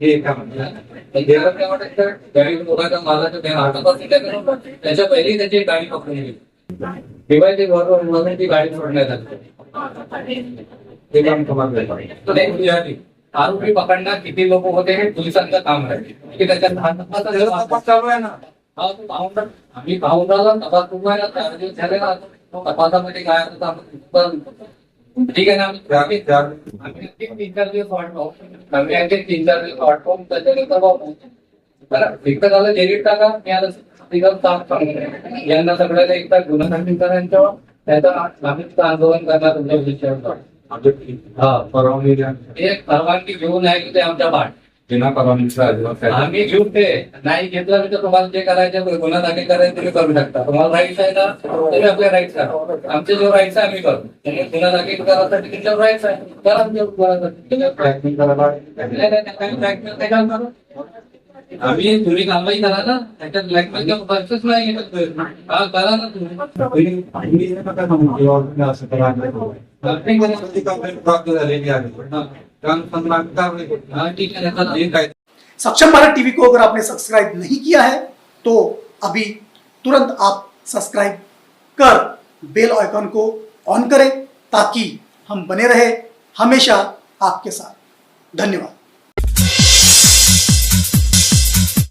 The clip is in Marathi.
हे काय म्हणतात? त्या हातापासून त्याच्या पहिली त्याची गाडी पकडून गेली. तेव्हा ते बरोबर म्हणून ती गाडी सोडण्यात आली. हे काम आरोपी पकडण्यात किती लोक होते हे पोलिसांचं काम आहे. की त्याच्यात हा तपास चालू आहे ना? तो आम्ही पाहुणाला तपास कुमारला चार दिवस झाले ना. तो तपासामध्ये काय होतं आपण ठीक आहे ना? आम्ही- तीन चार दिवस वाट पाहू आम्ही आणखी तीन चार दिवस वाट पाहून त्याच्यानंतर बरं एकदा झालं जेरीट टाका. मी आता साफ सांगतो यांना सगळ्याला एकदा गुन्हा दाखल करायचं त्याचा आम्ही आंदोलन करणार तुमच्या विषयावर. हा परवानगी घेऊन आहे की ते आमच्या पाठ बिना परवानगीचं अजिबात. आम्ही घेऊन ते. नाही घेतलं तर तुम्हाला जे करायचं गुन्हा दाखल करायचं तुम्ही करू शकता. तुम्हाला राईट्स आहे ना तुम्ही आपले राईट्स करा. आमचे जो राईट्स आहे आम्ही करू. तुम्ही गुन्हा दाखल करायसाठी तुमच्या राईट्स आहे. करा गुन्हासाठी. Blackmail करायला. आम्ही तुम्ही कारवाई करा ना त्याच्यात ब्लॅकमेलच्या पर्सेस नाही हा, करा ना तुम्ही. तुम्ही- तुम्ही हे असं करा. झालेली आहे. सक्षम भारत टीवी को अगर आपने सब्सक्राइब नहीं किया है तो अभी तुरंत आप सब्सक्राइब कर बेल आइकन को ऑन करें ताकि हम बने रहे हमेशा आपके साथ। धन्यवाद।